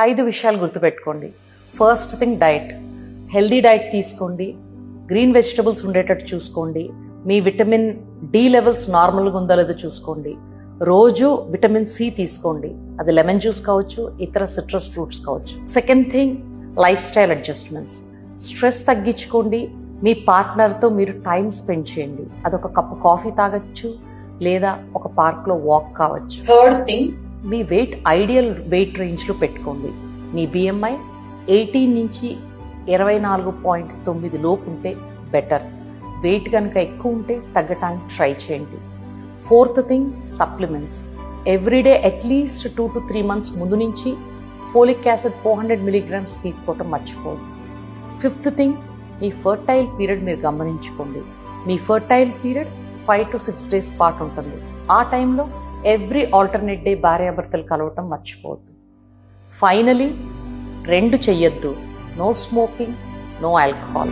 ఐదు విషయాలు గుర్తుపెట్టుకోండి. First thing diet healthy diet తీసుకోండి. గ్రీన్ వెజిటబుల్స్ ఉండేటట్టు చూసుకోండి. మీ విటమిన్ డి లెవెల్స్ నార్మల్గా ఉందో లేదో చూసుకోండి. రోజు విటమిన్ సి తీసుకోండి. అది లెమన్ జ్యూస్ కావచ్చు ఇతర సిట్రస్ ఫ్రూట్స్ కావచ్చు. Second thing lifestyle adjustments stress తగ్గించుకోండి. మీ పార్ట్నర్తో మీరు టైం స్పెండ్ చేయండి. అదొక కప్పు కాఫీ తాగొచ్చు లేదా ఒక పార్క్లో వాక్ కావచ్చు. థర్డ్ థింగ్ మీ వెయిట్ ఐడియల్ వెయిట్ రేంజ్లో పెట్టుకోండి. మీ బిఎంఐ ఎయిటీన్ నుంచి ఇరవై నాలుగు పాయింట్ తొమ్మిది లోపు ఉంటే బెటర్ వెయిట్ కనుక ఎక్కువ ఉంటే తగ్గటానికి ట్రై చేయండి. Fourth thing supplements everyday at least two to three months ముందు నుంచి folic acid four hundred milligrams తీసుకోవటం మర్చిపోదు ఫిఫ్త్ థింగ్ మీ ఫర్టైల్ పీరియడ్ మీరు గమనించుకోండి. మీ fertile period five to six days పాటు ఉంటుంది. ఆ టైంలో ఎవ్రీ ఆల్టర్నేట్ డే భార్యాభర్తలు కలవటం మర్చిపోవద్దు. ఫైనలీ రెండు చెయ్యొద్దు. No smoking no alcohol